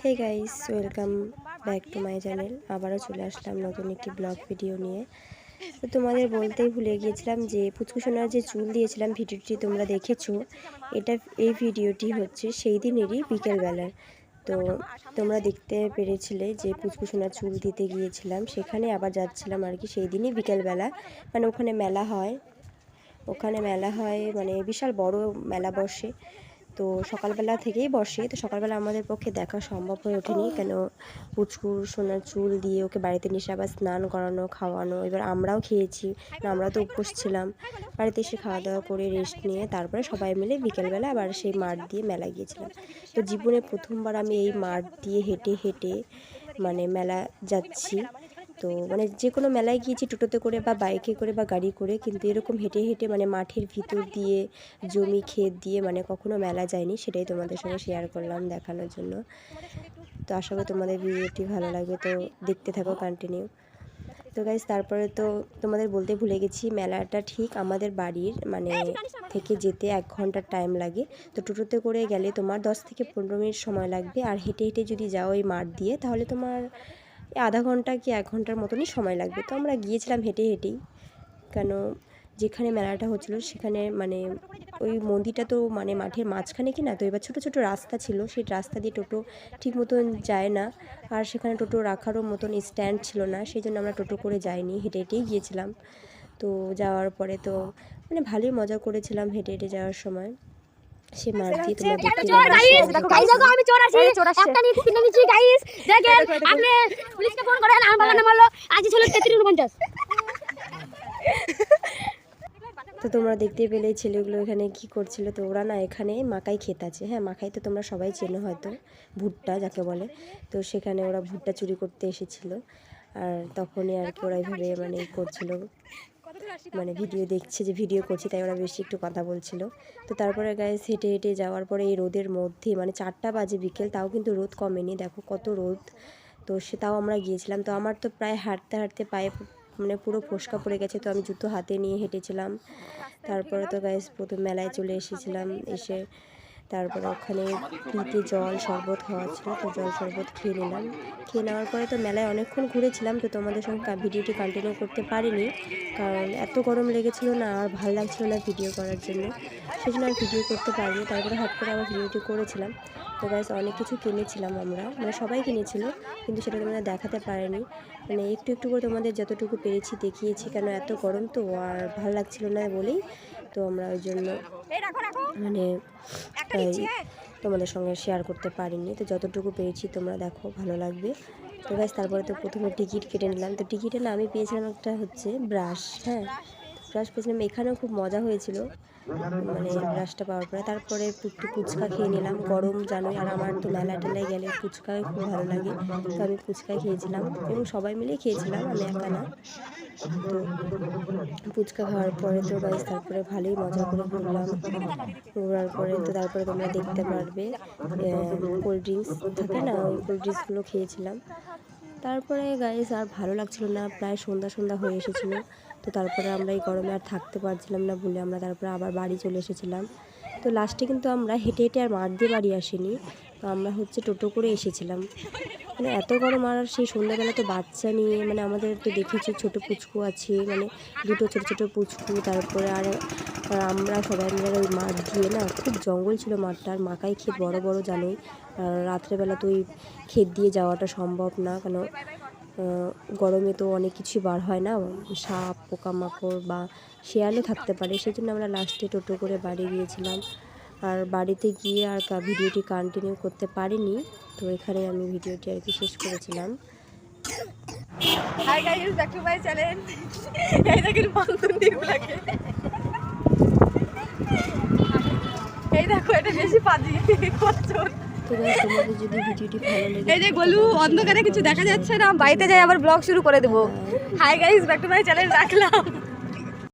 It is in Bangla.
Hey guys welcome back to my channel আবারও চলে আসলাম নতুন একটি ব্লগ ভিডিও নিয়ে। তো তোমাদের বলতেই ভুলে গিয়েছিলাম যে পুচকুসোনার যে চুল দিয়েছিলাম ভিডিওটি তোমরা দেখেছ, এটা এই ভিডিওটি হচ্ছে সেই দিনেরই বিকেলবেলার। তো তোমরা দেখতে পেরেছিলে যে পুচকুসোনার চুল দিতে গিয়েছিলাম, সেখানে আবার যাচ্ছিলাম আর কি সেই দিনই বিকেলবেলা। মানে ওখানে মেলা হয়, ওখানে মেলা হয় মানে বিশাল বড় মেলা বসে। তো সকালবেলা থেকেই বসে। তো সকালবেলা আমাদের পক্ষে দেখা সম্ভব হয়ে ওঠেনি। কেন? পুচকুর সোনার চুল দিয়ে ওকে বাড়িতে নিয়ে আবার স্নান করানো, খাওয়ানো, এবার আমরাও খেয়েছি। না, আমরা তো উপোস ছিলাম। বাড়িতে এসে খাওয়া দাওয়া করে রেস্ট নিয়ে তারপরে সবাই মিলে বিকেলবেলা আবার সেই মাঠ দিয়ে মেলা গিয়েছিলাম। তো জীবনে প্রথমবার আমি এই মাঠ দিয়ে হেঁটে হেঁটে মানে মেলা যাচ্ছি। তো মানে যে কোনো মেলায় গিয়েছি টোটোতে করে বা বাইকে করে বা গাড়ি করে কিন্তু এরকম হেঁটে হেঁটে মানে মাঠের ভিতর দিয়ে জমি ক্ষেত দিয়ে মানে কখনো মেলা যায়নি, সেটাই তোমাদের সঙ্গে শেয়ার করলাম দেখানোর জন্য। তো আশা করি তোমাদের ভিডিওটি ভালো লাগবে, তো দেখতে থাকো কন্টিনিউ তো গাইজ তারপরে তো তোমাদের বলতে ভুলে গেছি, মেলাটা ঠিক আমাদের বাড়ির মানে থেকে যেতে এক ঘণ্টার টাইম লাগে। তো টোটোতে করে গেলে তোমার দশ থেকে পনেরো মিনিট সময় লাগবে, আর হেঁটে হেঁটে যদি যাও ওই মাঠ দিয়ে, তাহলে তোমার আধা ঘণ্টা কি এক ঘণ্টার মতনই সময় লাগবে? তো আমরা গিয়েছিলাম হেঁটে হেঁটেই। কেন? যেখানে মেলাটা হচ্ছিল সেখানে মানে ওই মন্দিরটা তো মানে মাঠের মাঝখানে কি না? তো এবার ছোটো ছোটো রাস্তা ছিল। সেই রাস্তা দিয়ে টোটো ঠিক মতন যায় না। আর সেখানে টোটো রাখারও মতন স্ট্যান্ড ছিল না। সেই জন্য আমরা টোটো করে যাইনি। হেঁটে হেঁটেই গিয়েছিলাম। তো যাওয়ার পরে তো মানে ভালোই মজা করেছিলাম হেঁটে হেঁটে যাওয়ার সময়। সে মাঠ দিয়ে তোমরা দেখতে পাবে আমি চোর আছি একটা নিয়ে কিনে নিয়েছি গাইস দেখেন আপনি পুলিশকে ফোন করেন আমার বাবা নাম হলো ছিল তেত্রিশ উনপঞ্চাশ। তো তোমরা দেখতেই পেলে ছেলেগুলো এখানে কি করছিল তো ওরা না এখানে মাকাই ক্ষেত আছে। হ্যাঁ মাকাই তো তোমরা সবাই চেনো হয়তো ভুট্টা যাকে বলে। তো সেখানে ওরা ভুট্টা চুরি করতে এসেছিল। আর তখনই আর কি ওরা এইভাবে মানে করছিল। মানে ভিডিও দেখছে যে ভিডিও করছি তাই ওরা বেশি একটু কথা বলছিল। তো তারপরে গায়ে হেঁটে হেঁটে যাওয়ার পরে এই রোদের মধ্যে মানে চারটা বাজে বিকেল তাও কিন্তু রোদ কমেনি। দেখো কত রোদ। তো সে তাও আমরা গিয়েছিলাম। তো আমার তো প্রায় হাঁটতে হাঁটতে পায়ে মানে পুরো ফোসকা পড়ে গেছে। তো আমি জুতো হাতে নিয়ে হেঁটেছিলাম। তারপরে তো গাইস প্রথম মেলায় চলে এসেছিলাম। এসে তারপরে ওখানে পিঠে জল শরবত খাওয়া ছিল, তো জল শরবত খেয়ে নিলাম। খেয়ে নেওয়ার পরে তো মেলায় অনেকক্ষণ ঘুরেছিলাম, তো তোমাদের সঙ্গে ভিডিওটি কন্টিনিউ করতে পারিনি। কারণ এত গরম লেগেছিল না, আর ভালো লাগছিল না ভিডিও করার জন্য। সেই জন্য আর ভিডিও করতে পারিনি, তারপরে হট করে আবার ভিডিওটি করেছিলাম। তো গাইস অনেক কিছু কিনেছিলাম আমরা মানে সবাই কিনেছিল, কিন্তু সেটা তোমরা দেখাতে পারিনি। মানে একটু একটু করে তোমাদের যতটুকু পেরেছি দেখিয়েছি, কেন এত গরম তো, আর ভালো লাগছিল না বলেই তো আমরা ওই জন্য মানে তোমাদের সঙ্গে শেয়ার করতে পারিনি। তো যতটুকু পেয়েছি তোমরা দেখো ভালো লাগবে। তো গাছ তারপরে তো প্রথমে টিকিট কেটে নিলাম। তো টিকিটে না আমি পেয়েছিলাম একটা হচ্ছে ব্রাশ হ্যাঁ। ব্রাশ পেয়েছিলাম এখানেও খুব মজা হয়েছিল মানে ব্রাশটা পাওয়ার পরে। তারপরে একটু ফুচকা খেয়ে নিলাম, গরম জানোই, আর আমার তো মেলা টেলায় গেলে ফুচকাই খুব ভালো লাগে, তো আমি ফুচকা খেয়েছিলাম এবং সবাই মিলে খেয়েছিলাম, আমি একা না। তো ফুচকা খাওয়ার পরে তো গাইস তারপরে ভালোই মজা করে ঘুরলাম, ঘোরার পরে তো তারপরে তোমরা দেখতে পারবে কোল্ড ড্রিঙ্কস থাকে না? ওই কোল্ড ড্রিঙ্কসগুলো খেয়েছিলাম। তারপরে গাইস আর ভালো লাগছিল না, প্রায় সন্ধ্যা সন্ধ্যা হয়ে এসেছিল। তো তারপরে আমরা এই গরমে আর থাকতে পারছিলাম না বলে আমরা তারপরে আবার বাড়ি চলে এসেছিলাম। তো লাস্টে কিন্তু আমরা হেঁটে হেঁটে আর মাঠ দিয়ে বাড়ি আসিনি। তো আমরা হচ্ছে টোটো করে এসেছিলাম। মানে এত গরম আর সেই সন্ধ্যাবেলা তো বাচ্চা নিয়ে মানে আমাদের তো দেখেছি ছোটো পুচকু আছে মানে দুটো ছোটো ছোটো পুচকু, তারপরে আর আমরা সবাই মিলে ওই মাঠ দিয়ে না খুব জঙ্গল ছিল মাঠটা, আর মাকাই ক্ষেত বড় বড় জানোই। আর রাত্রেবেলা তো ওই ক্ষেত দিয়ে যাওয়াটা সম্ভব না, কেন গরমে তো অনেক কিছুই বার হয় না। সাপ, পোকামাকড় বা শেয়ালও থাকতে পারে। সেই জন্য আমরা লাস্টে টোটো করে বাড়ি গিয়েছিলাম। আর বাড়িতে গিয়ে আর ভিডিওটি কন্টিনিউ করতে পারিনি। তো এখানে আমি ভিডিওটি আর কি শেষ করেছিলাম। এই দেখো, এটা বেশি পাজি। করছ তো তোমাদের যদি ভিডিওটি ভালো লেগে এই যে গলু অন্ধকারে কিছু দেখা যাচ্ছে না বাড়িতে যাই আবার ব্লগ শুরু করে দেবো। Hi guys back to my channel রাখলাম।